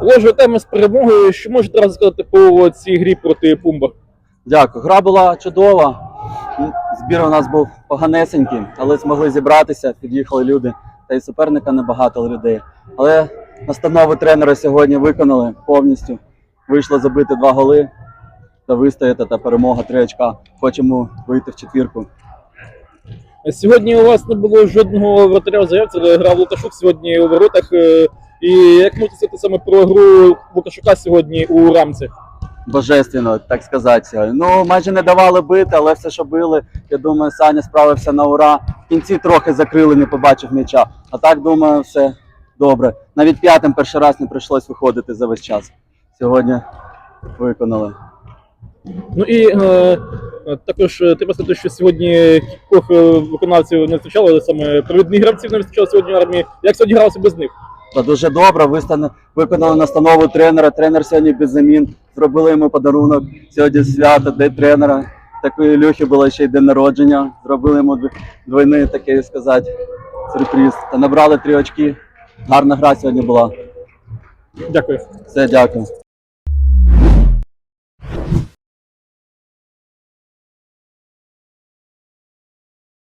Отже, тема з перемогою. Що можете зараз сказати по цій грі проти Пумба? Дякую. Гра була чудова. Збір у нас був поганесенький, але змогли зібратися, під'їхали люди. Та й суперника небагато людей. Але настанови тренера сьогодні виконали повністю. Вийшло забити два голи та вистояти та перемога три очка. Хочемо вийти в четвірку. Сьогодні у вас не було жодного вратаря в заявці, але грав Лукашук сьогодні у воротах. І як можете сказати саме про гру Лукашука сьогодні у рамці? Божественно, так сказати. Ну, майже не давали бити, але все, що били, я думаю, Саня справився на ура. В кінці трохи закрили, не побачив м'яча. А так, думаю, все добре. Навіть п'ятим перший раз не прийшлось виходити за весь час. Сьогодні виконали. Ну і е, також е, треба сказати, що сьогодні кількох е, виконавців не вистачало, але саме провідних гравців не вистачало сьогодні в армії. Як сьогодні гралося без них? Та дуже добре. Вистан... Виконали настанову тренера. Тренер сьогодні без замін. Зробили йому подарунок. Сьогодні свято, день тренера. Такої Ілюхи було ще й день народження. Зробили йому дв- двойний такий сказати сюрприз. Та набрали три очки. Гарна гра сьогодні була. Дякую. Все, дякую.